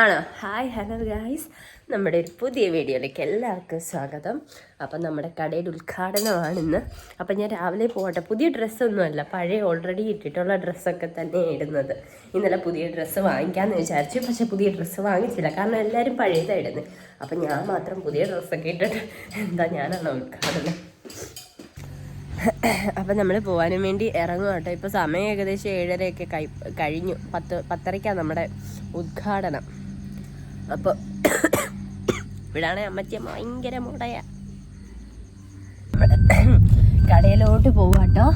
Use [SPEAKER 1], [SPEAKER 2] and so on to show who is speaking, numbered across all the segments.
[SPEAKER 1] ആണോ? Hi hello guys നമ്മുടെ ഒരു പുതിയ വീഡിയോയിലേക്ക് എല്ലാവർക്കും സ്വാഗതം. അപ്പം നമ്മുടെ കടയുടെ ഉദ്ഘാടനമാണ് ഇന്ന്. അപ്പം ഞാൻ രാവിലെ പോകട്ടെ. പുതിയ ഡ്രസ്സൊന്നുമല്ല പഴയ ഓൾറെഡി ഇട്ടിട്ടുള്ള ഡ്രസ്സൊക്കെ തന്നെ ഇടുന്നത്. ഇന്നലെ പുതിയ ഡ്രസ്സ് വാങ്ങിക്കാമെന്ന് വിചാരിച്ചു പക്ഷേ പുതിയ ഡ്രസ്സ് വാങ്ങിച്ചില്ല. കാരണം എല്ലാവരും പഴയതാണ് ഇടുന്നത് അപ്പം ഞാൻ മാത്രം പുതിയ ഡ്രസ്സൊക്കെ ഇട്ടിട്ട് എന്താ ഞാനാണോ ഉദ്ഘാടനം. അപ്പം നമ്മൾ പോകാനും വേണ്ടി ഇറങ്ങും കേട്ടോ. ഇപ്പോൾ സമയം ഏകദേശം ഏഴരയൊക്കെ കഴി കഴിഞ്ഞു. പത്ത് പത്തരയ്ക്കാണ് നമ്മുടെ ഉദ്ഘാടനം. അപ്പോൾ ഇവിടാണെ അമ്മച്ചി ഭയങ്കര മുടയ. കടയിലോട്ട് പോവാട്ടോ.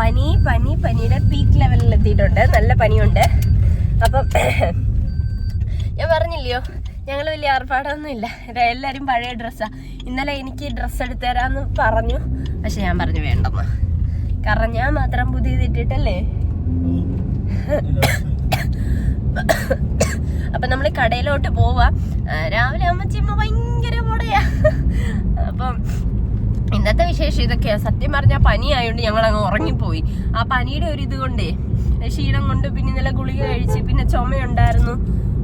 [SPEAKER 1] പനി പനി പനിയുടെ പീക്ക് ലെവലിൽ എത്തിയിട്ടുണ്ട്. നല്ല പനിയുണ്ട്. അപ്പം ഞാൻ പറഞ്ഞില്ലയോ? ഞങ്ങൾ വലിയ ഏർപ്പാടൊന്നും ഇല്ല എല്ലാവരും പഴയ ഡ്രസ്സാ ഇന്നലെ എനിക്ക് ഡ്രസ്സ് എടുത്തു പറഞ്ഞു. പക്ഷെ ഞാൻ പറഞ്ഞു വേണ്ടെന്ന്. കാരണം ഞാൻ മാത്രം പുതിയത് ഇട്ടിട്ടല്ലേ? അപ്പൊ നമ്മൾ കടയിലോട്ട് പോവാ. രാവിലെ അമ്മച്ചിമ്മ ഭയങ്കര മുടയാ അപ്പം ഇന്നത്തെ വിശേഷം ഇതൊക്കെയാ. സത്യം പറഞ്ഞാൽ പനി ആയതുകൊണ്ട് ഞങ്ങൾ അങ്ങ് ഉറങ്ങിപ്പോയി. ആ പനിയുടെ ഒരു ഇത് കൊണ്ടേ ക്ഷീണം കൊണ്ട് പിന്നെ ഇന്നലെ ഗുളിക കഴിച്ച് പിന്നെ ചുമയുണ്ടായിരുന്നു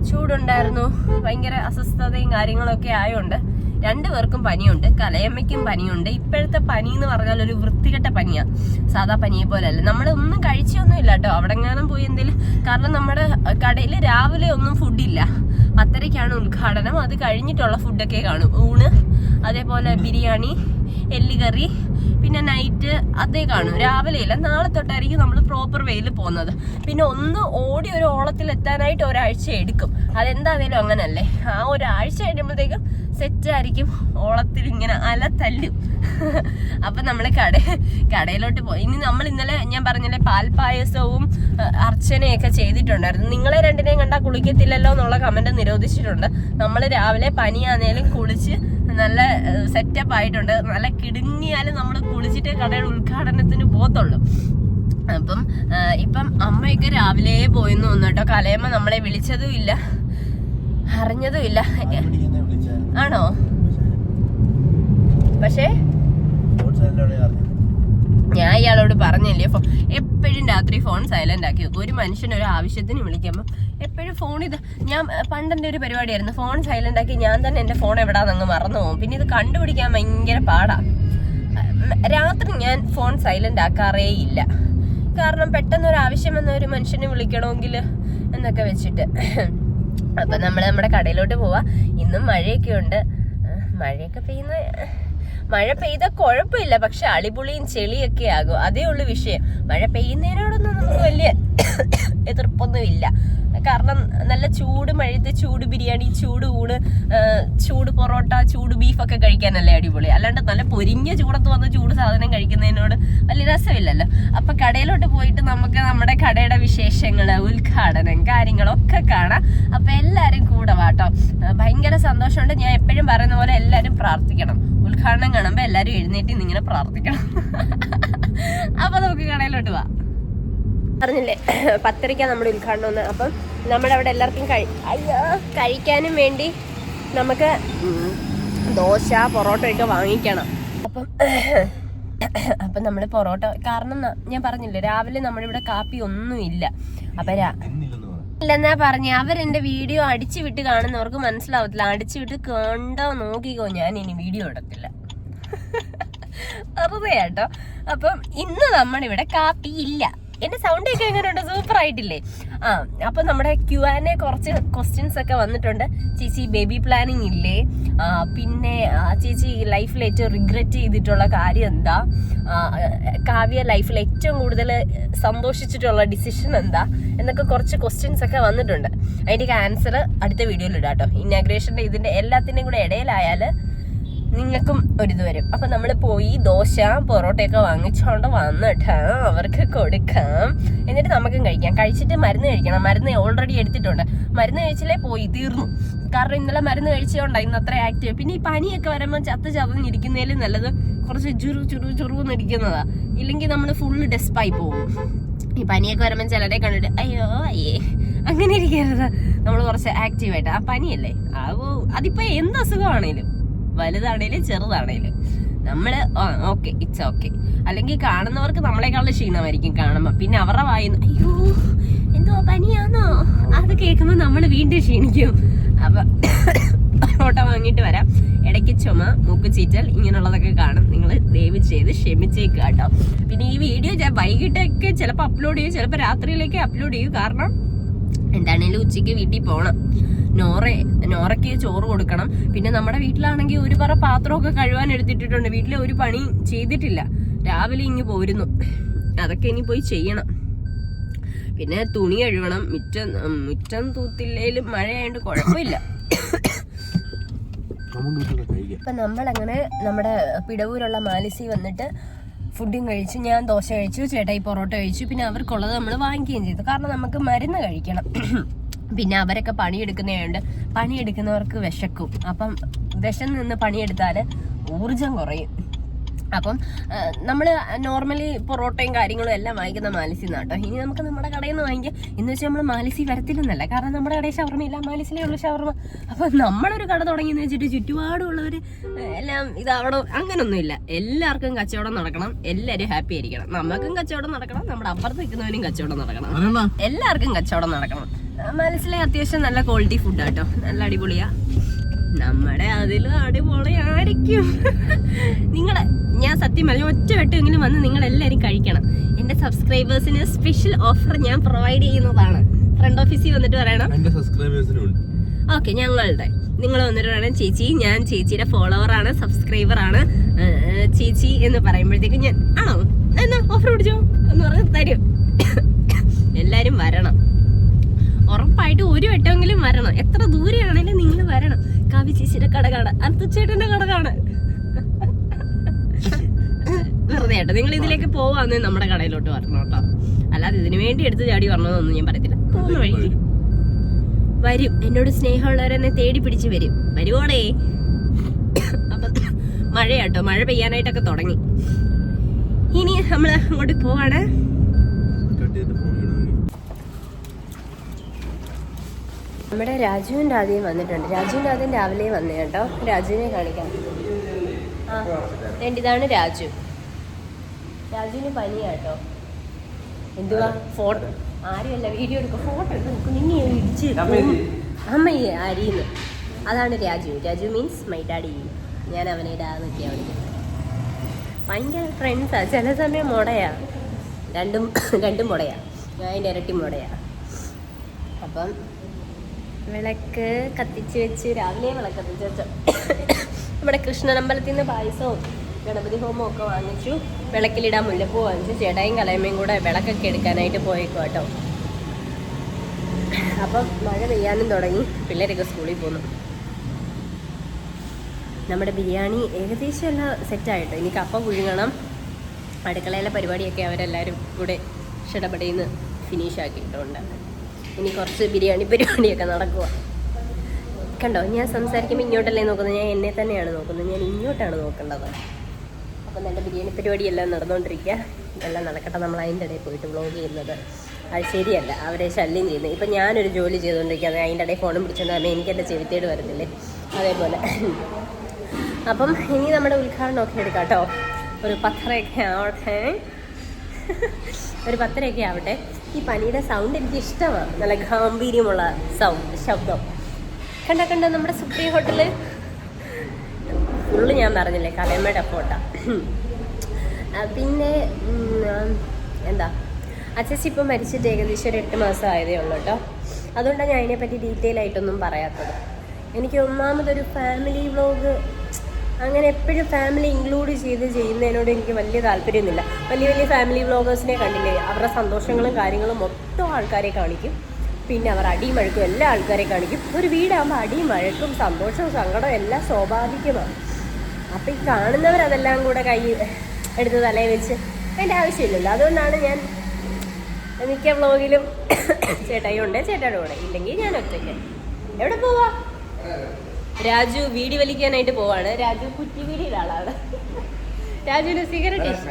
[SPEAKER 1] ചൂടുണ്ടായിരുന്നു ഭയങ്കര അസ്വസ്ഥതയും കാര്യങ്ങളൊക്കെ ആയതുകൊണ്ട് രണ്ടുപേർക്കും പനിയുണ്ട് കലയമ്മയ്ക്കും പനിയുണ്ട്. ഇപ്പോഴത്തെ പനി എന്ന് പറഞ്ഞാൽ ഒരു വൃത്തികെട്ട പനിയാ. സാധാ പനിയെ പോലെ അല്ല നമ്മൾ ഒന്നും കഴിച്ചൊന്നും ഇല്ല കേട്ടോ. അവിടെ എങ്ങാനും പോയി എന്തെങ്കിലും കാരണം നമ്മുടെ കടയിൽ രാവിലെ ഒന്നും ഫുഡില്ല പത്തരയ്ക്കാണ് ഉദ്ഘാടനം. അത് കഴിഞ്ഞിട്ടുള്ള ഫുഡൊക്കെ കാണും. ഊണ് അതേപോലെ ബിരിയാണി എല്ലുകറി പിന്നെ നൈറ്റ് അതേ കാണും. രാവിലെ ഇല്ല നാളെ തൊട്ടായിരിക്കും നമ്മൾ പ്രോപ്പർ വേയിൽ പോകുന്നത്. പിന്നെ ഒന്ന് ഓടി ഒരു ഓളത്തിൽ എത്താനായിട്ട് ഒരാഴ്ച എടുക്കും. അതെന്താണേലും അങ്ങനല്ലേ. ആ ഒരാഴ്ച കഴിയുമ്പോഴത്തേക്കും സെറ്റ് ആയിരിക്കും. ഓളത്തിൽ ഇങ്ങനെ അല തല്ലും. അപ്പൊ നമ്മൾ കട കടയിലോട്ട് പോയി. ഇനി നമ്മൾ ഇന്നലെ ഞാൻ പറഞ്ഞില്ലേ പാൽപ്പായസവും അർച്ചനയൊക്കെ ചെയ്തിട്ടുണ്ടായിരുന്നു. നിങ്ങളെ രണ്ടിനെയും കണ്ടാൽ കുളിക്കത്തില്ലല്ലോ എന്നുള്ള കമന്റ് നിരോധിച്ചിട്ടുണ്ട്. നമ്മൾ രാവിലെ പനിയാന്നേലും കുളിച്ച് നല്ല സെറ്റപ്പ് ആയിട്ടുണ്ട്. നല്ല കിടുങ്ങിയാലും നമ്മൾ കുളിച്ചിട്ട് കടയുടെ ഉദ്ഘാടനത്തിന് പോകത്തുള്ളൂ. അപ്പം ഇപ്പം അമ്മയൊക്കെ രാവിലെ പോയെന്ന് തോന്നുന്നു കേട്ടോ. കലയമ്മ നമ്മളെ വിളിച്ചതും ഇല്ല. അറിഞ്ഞതും ഇല്ല ആണോ? പക്ഷേ? ഞാൻ ഇയാളോട് പറഞ്ഞില്ലേ ഫോ എപ്പോഴും രാത്രി ഫോൺ സൈലന്റ് ആക്കി വെക്കും. ഒരു മനുഷ്യൻ ഒരു ആവശ്യത്തിന് വിളിക്കുമ്പോൾ എപ്പോഴും ഫോൺ ഇത് ഞാൻ പണ്ടെന്റെ ഒരു പരിപാടിയായിരുന്നു. ഫോൺ സൈലന്റ് ആക്കി ഞാൻ തന്നെ എന്റെ ഫോൺ എവിടാന്നങ്ങ് മറന്നു പോകും. പിന്നെ ഇത് കണ്ടുപിടിക്കാൻ ഭയങ്കര പാടാണ് രാത്രി ഞാൻ ഫോൺ സൈലന്റ് ആക്കാറേ ഇല്ല. കാരണം പെട്ടെന്ന് ഒരു ആവശ്യം വന്ന ഒരു മനുഷ്യനെ വിളിക്കണമെങ്കിൽ എന്നൊക്കെ വെച്ചിട്ട്. അപ്പൊ നമ്മൾ നമ്മുടെ കടയിലോട്ട് പോവാ. ഇന്നും മഴയൊക്കെ ഉണ്ട് മഴയൊക്കെ പെയ്യുന്ന മഴ പെയ്ത കുഴപ്പമില്ല പക്ഷെ അളിപുളിയും ചെളിയൊക്കെ ആകും. അതേ ഉള്ളു വിഷയം. മഴ പെയ്യുന്നതിനോടൊന്നും നമുക്ക് വലിയ എതിർപ്പൊന്നും ഇല്ല കാരണം നല്ല ചൂട് മഴയത്ത് ചൂട് ബിരിയാണി ചൂട് ഊണ് ചൂട് പൊറോട്ട ചൂട് ബീഫൊക്കെ കഴിക്കാനല്ലേ അടിപൊളി. അല്ലാണ്ട് നല്ല പൊരിഞ്ഞ ചൂടത്ത് വന്ന് ചൂട് സാധനം കഴിക്കുന്നതിനോട് വലിയ രസമില്ലല്ലോ. അപ്പൊ കടയിലോട്ട് പോയിട്ട് നമുക്ക് നമ്മുടെ കടയുടെ വിശേഷങ്ങൾ ഉദ്ഘാടനം കാര്യങ്ങളൊക്കെ കാണാം. അപ്പൊ എല്ലാരും കൂടെ വാട്ടോ. ഭയങ്കര സന്തോഷമുണ്ട്. ഞാൻ എപ്പോഴും പറയുന്ന പോലെ എല്ലാരും പ്രാർത്ഥിക്കണം. ഉദ്ഘാടനം കാണുമ്പോ എല്ലാരും എഴുന്നേറ്റ് ഇന്നിങ്ങനെ പ്രാർത്ഥിക്കണം. അപ്പൊ നമുക്ക് കടയിലോട്ട് പോവാം പറഞ്ഞില്ലേ? പത്തരയ്ക്കാണ് നമ്മുടെ ഉദ്ഘാടനം ഒന്ന്. അപ്പം നമ്മുടെ അവിടെ എല്ലാവർക്കും കഴി അയ്യോ കഴിക്കാനും വേണ്ടി നമുക്ക് ദോശ പൊറോട്ട ഒക്കെ വാങ്ങിക്കണം. അപ്പം അപ്പം നമ്മൾ പൊറോട്ട കാരണം ഞാൻ പറഞ്ഞില്ലേ രാവിലെ നമ്മുടെ ഇവിടെ കാപ്പി ഒന്നും ഇല്ല. അപ്പൊ ഇല്ലെന്നാ പറഞ്ഞ അവരെന്റെ വീഡിയോ അടിച്ചു വിട്ട് കാണുന്നവർക്ക് മനസ്സിലാവത്തില്ല. അടിച്ചു വിട്ട് കണ്ടോ നോക്കിക്കോ ഞാൻ ഇനി വീഡിയോ ഇടത്തില്ല. വെറുതെ കേട്ടോ അപ്പം ഇന്ന് നമ്മുടെ ഇവിടെ കാപ്പി ഇല്ല. എന്റെ സൗണ്ട് ഒക്കെ എങ്ങനെയുണ്ട്? സൂപ്പർ ആയിട്ടില്ലേ? ആ അപ്പൊ നമ്മുടെ ക്യു ആൻഡ് എ കുറച്ച് ക്വസ്റ്റ്യൻസ് ഒക്കെ വന്നിട്ടുണ്ട്. ചേച്ചി ബേബി പ്ലാനിങ് ഇല്ലേ? പിന്നെ ചേച്ചി ലൈഫിൽ ഏറ്റവും റിഗ്രറ്റ് ചെയ്തിട്ടുള്ള കാര്യം എന്താ? കാവ്യ ലൈഫിൽ ഏറ്റവും കൂടുതൽ സന്തോഷിച്ചിട്ടുള്ള ഡിസിഷൻ എന്താ? എന്നൊക്കെ കുറച്ച് ക്വസ്റ്റ്യൻസ് ഒക്കെ വന്നിട്ടുണ്ട്. അതിന്റെ ആൻസർ അടുത്ത വീഡിയോയിൽ ഇടാം കേട്ടോ ഇനാഗ്രേഷന്റെ ഇതിന്റെ എല്ലാത്തിന്റെയും കൂടെ ഇടയിലായാൽ നിങ്ങൾക്കും ഒരിത് വരും. അപ്പൊ നമ്മൾ പോയി ദോശ പൊറോട്ടയൊക്കെ വാങ്ങിച്ചോണ്ട് വന്നിട്ട് അവർക്ക് കൊടുക്കാം. എന്നിട്ട് നമുക്കും കഴിക്കാം. കഴിച്ചിട്ട് മരുന്ന് കഴിക്കണം. മരുന്ന് ഓൾറെഡി എടുത്തിട്ടുണ്ട്. മരുന്ന് കഴിച്ചില്ലേ പോയി തീർന്നു. കാരണം ഇന്നലെ മരുന്ന് കഴിച്ചുകൊണ്ടാണ് ഇന്ന് അത്ര ആക്റ്റീവ് പിന്നെ ഈ പനിയൊക്കെ വരുമ്പോൾ ചത്ത് ചതഞ്ഞിരിക്കുന്നതിലും നല്ലത് കുറച്ച് ചുരു ചുരു ചുറുന്ന് ഇരിക്കുന്നതാ ഇല്ലെങ്കിൽ നമ്മൾ ഫുള്ള് ഡെസ്പായി പോകും. ഈ പനിയൊക്കെ വരുമ്പോൾ ചിലരെ കണ്ടിട്ട് അയ്യോ അയ്യേ. അങ്ങനെ ഇരിക്കരുത്. നമ്മൾ കുറച്ച് ആക്റ്റീവായിട്ട് ആ പനിയല്ലേ? ആ അതിപ്പോൾ അതിപ്പോ എന്ത് അസുഖമാണേലും. വലുതാണേലും ചെറുതാണേലും. നമ്മൾ ഓക്കെ ഇറ്റ്സ് ഓക്കെ അല്ലെങ്കിൽ കാണുന്നവർക്ക് നമ്മളെക്കാളും ക്ഷീണമായിരിക്കും കാണുമ്പോൾ പിന്നെ അവരുടെ വായിന്ന് അയ്യോ എന്തോ പനിയാന്നോ? അത് കേൾക്കുമ്പോൾ നമ്മൾ വീണ്ടും ക്ഷീണിക്കും. അപ്പൊ ഓട്ട വാങ്ങിയിട്ട് വരാം. ഇടയ്ക്ക് ചുമ മൂക്ക് ചീറ്റൽ ഇങ്ങനെയുള്ളതൊക്കെ കാണും. നിങ്ങൾ ദയവ് ചെയ്ത് ക്ഷമിച്ചേക്കുക കേട്ടോ. പിന്നെ ഈ വീഡിയോ ഞാൻ വൈകിട്ടൊക്കെ ചിലപ്പോൾ അപ്ലോഡ് ചെയ്യും. ചിലപ്പോൾ രാത്രിയിലേക്ക് അപ്ലോഡ് ചെയ്യും. കാരണം എന്താണേലും ഉച്ചയ്ക്ക് വീട്ടിൽ പോകണം നോറ നോറയ്ക്ക് ചോറ് കൊടുക്കണം. പിന്നെ നമ്മുടെ വീട്ടിലാണെങ്കിൽ ഒരു പറ പാത്രമൊക്കെ കഴുകാൻ എടുത്തിട്ടിട്ടുണ്ട്. വീട്ടിലെ ഒരു പണി ചെയ്തിട്ടില്ല. രാവിലെ ഇങ്ങ് പോരുന്നു. അതൊക്കെ ഇനി പോയി ചെയ്യണം. പിന്നെ തുണി കഴുകണം. മുറ്റം മുറ്റം തൂത്തില്ലേലും മഴയായോണ്ട് കുഴപ്പമില്ല. ഇപ്പം നമ്മളങ്ങനെ നമ്മുടെ പിടവൂരുള്ള മാലിസി വന്നിട്ട് ഫുഡും കഴിച്ചു. ഞാൻ ദോശ കഴിച്ചു ചേട്ടായി പൊറോട്ട കഴിച്ചു. പിന്നെ അവർക്കുള്ളത് നമ്മൾ വാങ്ങിക്കുകയും ചെയ്തു. കാരണം നമുക്ക് മരുന്ന് കഴിക്കണം. പിന്നെ അവരൊക്കെ പണിയെടുക്കുന്നതുകൊണ്ട് പണിയെടുക്കുന്നവർക്ക് വിശക്കും. അപ്പം വിഷം നിന്ന് പണിയെടുത്താൽ ഊർജം കുറയും. അപ്പം നമ്മൾ നോർമലി പൊറോട്ടയും കാര്യങ്ങളും എല്ലാം വാങ്ങിക്കുന്ന മാലിസി കേട്ടോ ഇനി നമുക്ക് നമ്മുടെ കടയിൽ നിന്ന് വാങ്ങിക്കാം. എന്ന് വെച്ചാൽ നമ്മൾ മാലിസി വരത്തില്ലെന്നല്ല. കാരണം നമ്മുടെ കടയിൽ ഷവർമ ഇല്ല. മാലിസിലേ ഉള്ളൂ ഷവർമ. അപ്പം നമ്മളൊരു കട തുടങ്ങിയെന്ന് വെച്ചിട്ട് ചുറ്റുപാടുള്ളവർ എല്ലാം ഇതാവണോ അങ്ങനൊന്നുമില്ല. എല്ലാവർക്കും കച്ചവടം നടക്കണം. എല്ലാവരും ഹാപ്പി ആയിരിക്കണം. നമുക്കും കച്ചവടം നടക്കണം. നമ്മുടെ അപ്പുറത്ത് നിൽക്കുന്നവനും കച്ചവടം നടക്കണം. എല്ലാവർക്കും കച്ചവടം നടക്കണം. മനസ്സിലെ അത്യാവശ്യം നല്ല ക്വാളിറ്റി ഫുഡ് കേട്ടോ നല്ല അടിപൊളിയാ. നമ്മുടെ അതിലും അടിപൊളിയായിരിക്കും. നിങ്ങൾ ഞാൻ സത്യം പറഞ്ഞു ഒറ്റ വെട്ടെങ്കിലും വന്ന് നിങ്ങൾ എല്ലാവരും കഴിക്കണം. എന്റെ സബ്സ്ക്രൈബേഴ്സിന് സ്പെഷ്യൽ ഓഫർ ഞാൻ പ്രൊവൈഡ് ചെയ്യുന്നതാണ്. ഫ്രണ്ട് ഓഫീസിൽ വന്നിട്ട് പറയണം. ഓക്കെ ഞങ്ങളുടെ. നിങ്ങൾ വന്നിട്ട് പറയണം ചേച്ചി ഞാൻ ചേച്ചിയുടെ ഫോളോവറാണ് സബ്സ്ക്രൈബറാണ് ചേച്ചി എന്ന് പറയുമ്പോഴത്തേക്കും ഞാൻ ആണോ? എന്നാ ഓഫർ പിടിച്ചോ എന്ന് പറഞ്ഞ് തരും. എല്ലാരും വരണം. ഉറപ്പായിട്ട് ഒരു വട്ടമെങ്കിലും വരണം. എത്ര ദൂരെയാണെങ്കിലും നിങ്ങൾ വരണം. കാവി ചേച്ചിയുടെ കട കാണാൻ. അർത്തുച്ചേട്ടന്റെ കട കാണാൻ. വെറുതെ കേട്ടോ. നിങ്ങൾ ഇതിലേക്ക് പോവാന്ന് നമ്മുടെ കടയിലോട്ട് വരണം കേട്ടോ. അല്ലാതെ ഇതിനു വേണ്ടി എടുത്ത് ചാടി വരണമെന്നൊന്നും ഞാൻ പറയത്തില്ല. പോകുന്ന വഴിക്ക്. വരും. എന്നോട് സ്നേഹമുള്ളവരെന്നെ തേടി പിടിച്ച് വരും. വരുവോടേ? അപ്പൊ മഴയാട്ടോ. മഴ പെയ്യാനായിട്ടൊക്കെ തുടങ്ങി. ഇനി നമ്മൾ അങ്ങോട്ട് പോവാണ്
[SPEAKER 2] കട്ട് ചെയ്തിട്ട് ഫോൺ ചെയ്യണമെങ്കിൽ
[SPEAKER 1] നമ്മുടെ രാജുവും രാധയും വന്നിട്ടുണ്ട്. രാജുവും രാധയും രാവിലെ വന്നേ കേട്ടോ. രാജുവിനെ കാണിക്കാം. ആ ഇതാണ് രാജു. രാജുവിന് പനിയാട്ടോ എന്തുവാ? ഫോട്ടോ ആരുമല്ല വീഡിയോ എടുക്കും ഫോട്ടോ എടുക്കും നിന്നെ ഇടിച്ച് അമ്മയെ അരിയുന്നു അതാണ് Raju. Raju means my daddy ഞാൻ അവനെ ഡാന്നൊക്കെയാണ് വിളിക്കുന്നത്. ഭയങ്കര ഫ്രണ്ട്സാ ചില സമയം മുടയാ. രണ്ടും രണ്ടും മുടയാ. ഞാൻ അതിന്റെ ഇരട്ടി മുടയാ. അപ്പം വിളക്ക് കത്തിച്ച് വെച്ച് രാവിലെ വിളക്ക് കത്തിച്ച് വെച്ചു. നമ്മുടെ കൃഷ്ണനമ്പലത്തിൽ നിന്ന് പായസവും ഗണപതി ഹോമവും ഒക്കെ വാങ്ങിച്ചു. വിളക്കിലിടാൻ മുല്ലപ്പൂ വാങ്ങിച്ചു. ചേട്ടായും കലയമ്മയും കൂടെ വിളക്കൊക്കെ എടുക്കാനായിട്ട് പോയേക്കും കേട്ടോ. അപ്പം മഴ പെയ്യാനും തുടങ്ങി. പിള്ളേരൊക്കെ സ്കൂളിൽ പോന്നു. നമ്മുടെ ബിരിയാണി ഏകദേശം എല്ലാം സെറ്റായിട്ടോ ഇനി കപ്പ പുഴുങ്ങണം. അടുക്കളയിലെ പരിപാടിയൊക്കെ അവരെല്ലാവരും കൂടെ ഷടപടയിന്ന് ഫിനിഷ് ആക്കിയിട്ടുണ്ട്. ഇനി കുറച്ച് ബിരിയാണി പരിപാടിയൊക്കെ നടക്കുക കണ്ടോ ഞാൻ സംസാരിക്കുമ്പോൾ ഇങ്ങോട്ടല്ലേ നോക്കുന്നത്? ഞാൻ എന്നെ തന്നെയാണ് നോക്കുന്നത്. ഞാൻ ഇങ്ങോട്ടാണ് നോക്കേണ്ടത്. അപ്പം നല്ല ബിരിയാണി പരിപാടിയെല്ലാം നടന്നുകൊണ്ടിരിക്കുക എല്ലാം നടക്കട്ടെ. നമ്മൾ അതിന്റെ ഇടയിൽ പോയിട്ട് വ്ളോഗ് ചെയ്യുന്നത്. അത് ശരിയല്ല. അവരെ ശല്യം ചെയ്യുന്നത് ഇപ്പം ഞാനൊരു ജോലി ചെയ്തുകൊണ്ടിരിക്കുക അതിന്റെ ഇടയിൽ ഫോണും പിടിച്ചോണ്ട് എനിക്ക് എന്റെ ചെവിത്തേട് വരുന്നില്ലേ അതേപോലെ. അപ്പം ഇനി നമ്മുടെ ഉദ്ഘാടനമൊക്കെ എടുക്കാം കേട്ടോ. ഒരു പത്തരയൊക്കെ ആവട്ടെ. ഒരു പത്തരയൊക്കെ ആവട്ടെ. ഈ പനിയുടെ സൗണ്ട് എനിക്ക് ഇഷ്ടമാണ് നല്ല ഗാംഭീര്യമുള്ള സൗണ്ട് ശബ്ദം. കണ്ട കണ്ട നമ്മുടെ സുപ്രീം ഹോട്ടൽ ഫുള്ള് ഞാൻ പറഞ്ഞില്ലേ കലയമ്മയുടെ ഫോട്ടോ പിന്നെ എന്താ? അച്ചച്ചി ഇപ്പം മരിച്ചിട്ട് ഏകദേശം ഒരു എട്ട് മാസം ആയതേ ഉള്ളൂ കേട്ടോ. അതുകൊണ്ടാണ് ഞാൻ അതിനെപ്പറ്റി ഡീറ്റെയിൽ ആയിട്ടൊന്നും പറയാത്തത്. എനിക്ക് ഒന്നാമതൊരു ഫാമിലി വ്ളോഗ് അങ്ങനെ എപ്പോഴും ഫാമിലി ഇൻക്ലൂഡ് ചെയ്ത് ചെയ്യുന്നതിനോട് എനിക്ക് വലിയ താല്പര്യമൊന്നുമില്ല. വലിയ വലിയ ഫാമിലി വ്ളോഗേഴ്സിനെ കണ്ടില്ലേ? അവരുടെ സന്തോഷങ്ങളും കാര്യങ്ങളും മൊത്തം ആൾക്കാരെ കാണിക്കും. പിന്നെ അവർ അടിയും മഴക്കും എല്ലാ ആൾക്കാരെ കാണിക്കും. ഒരു വീടാകുമ്പോൾ അടിയും മഴക്കും സന്തോഷവും സങ്കടവും എല്ലാം സ്വാഭാവികമാണ്. അപ്പം ഈ കാണുന്നവർ അതെല്ലാം കൂടെ കൈ എടുത്ത് തലയിൽ വെച്ച് അതിന്റെ ആവശ്യമില്ലല്ലോ. അതുകൊണ്ടാണ് ഞാൻ മിക്ക വ്ളോഗിലും ചേട്ടായി ഉണ്ട് ചേട്ടായുടെ കൂടെ. ഇല്ലെങ്കിൽ ഞാൻ ഒറ്റയ്ക്ക്. എവിടെ പോവാ? രാജു വീടി വലിക്കാനായിട്ട് പോവാണ്. രാജു കുറ്റി വീടിയുടെ ആളാണ്. രാജുവിന് സിഗരറ്റ് വീടി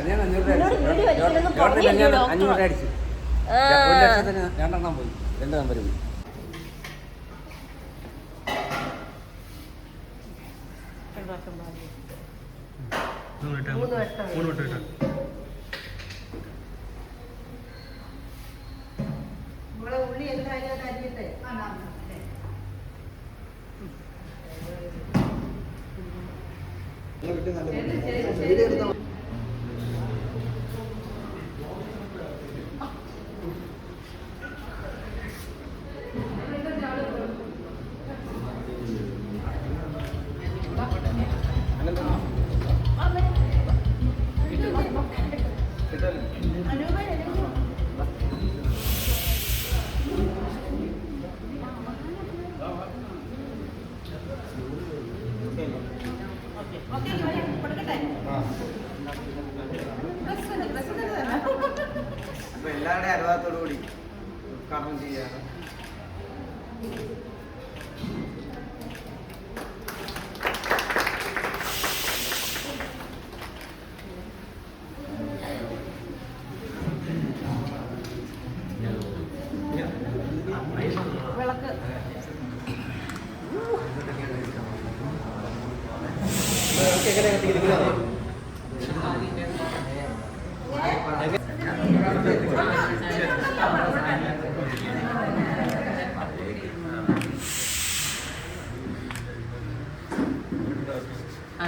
[SPEAKER 1] മൂന്ന് വട്ടം.
[SPEAKER 2] മൂന്ന് വട്ടം
[SPEAKER 3] en Alemania.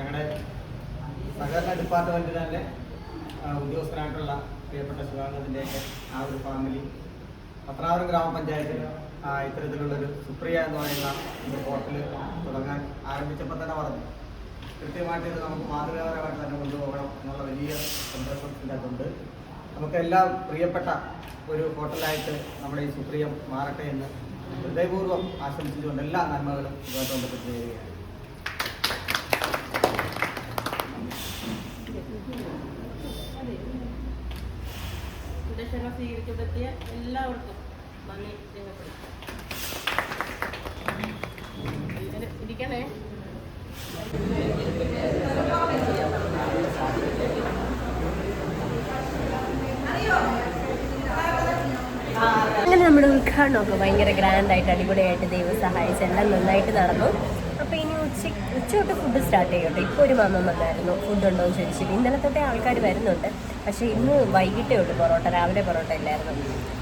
[SPEAKER 3] ഞങ്ങളുടെ സഹകരണ ഡിപ്പാർട്ട്മെന്റിൽ തന്നെ ഉദ്യോഗസ്ഥനായിട്ടുള്ള പ്രിയപ്പെട്ട ശിവാനന്ദന്റെയൊക്കെ ആ ഒരു ഫാമിലി പത്രാവരം ഗ്രാമപഞ്ചായത്തിൽ ഇത്തരത്തിലുള്ളൊരു സുപ്രിയ എന്ന് പറയുന്ന ഒരു ഹോട്ടൽ തുടങ്ങാൻ ആരംഭിച്ചപ്പോൾ തന്നെ പറഞ്ഞു. കൃത്യമായിട്ട് ഇത് നമുക്ക് മാതൃകാപരമായിട്ട് തന്നെ കൊണ്ടുപോകണം എന്നുള്ള വലിയ സന്തോഷം ഇതിനകത്തുണ്ട്. നമുക്കെല്ലാം പ്രിയപ്പെട്ട ഒരു ഹോട്ടലായിട്ട് നമ്മുടെ ഈ സുപ്രിയം മാറട്ടെ എന്ന് ഹൃദയപൂർവം ആശംസിച്ചുകൊണ്ട് എല്ലാ നന്മകളും ഇതുമായിട്ട് ബന്ധപ്പെട്ട് ചെയ്യുകയാണ്
[SPEAKER 1] അങ്ങനെ നമ്മുടെ ഉദ്ഘാടനമൊക്കെ ഭയങ്കര ഗ്രാൻഡായിട്ട് അടിപൊളിയായിട്ട് ദൈവം സഹായിച്ച് എല്ലാം നന്നായിട്ട് നടന്നു. അപ്പോൾ ഇനി ഉച്ച ഉച്ച തൊട്ട് ഫുഡ് സ്റ്റാർട്ട് ചെയ്യട്ടെ. ഇപ്പൊ ഒരു മാമം വന്നായിരുന്നു. ഫുഡ് ഉണ്ടോ എന്ന് ചോദിച്ചിട്ട്. ഇന്നലെ തൊട്ടേ ആൾക്കാർ വരുന്നുണ്ട്. പക്ഷേ ഇന്ന് വൈകിട്ടേ ഉള്ളൂ പൊറോട്ട. രാവിലെ പൊറോട്ട ഇല്ലായിരുന്നു.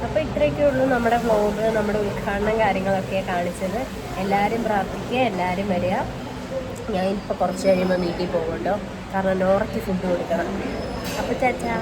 [SPEAKER 1] അപ്പോൾ ഇത്രയൊക്കെ ഉള്ളൂ നമ്മുടെ വ്ലോഗ് നമ്മുടെ ഉദ്ഘാടനം കാര്യങ്ങളൊക്കെ കാണിച്ചത്. എല്ലാവരും പ്രാർത്ഥിക്കുക എല്ലാവരും വരിക. ഞാൻ ഇപ്പോൾ കുറച്ച് കഴിയുമ്പോൾ വീട്ടിൽ പോകുമല്ലോ കാരണം നോറയ്ക്ക് ഫുഡ് കൊടുക്കണം. അപ്പോൾ ചാച്ചാ.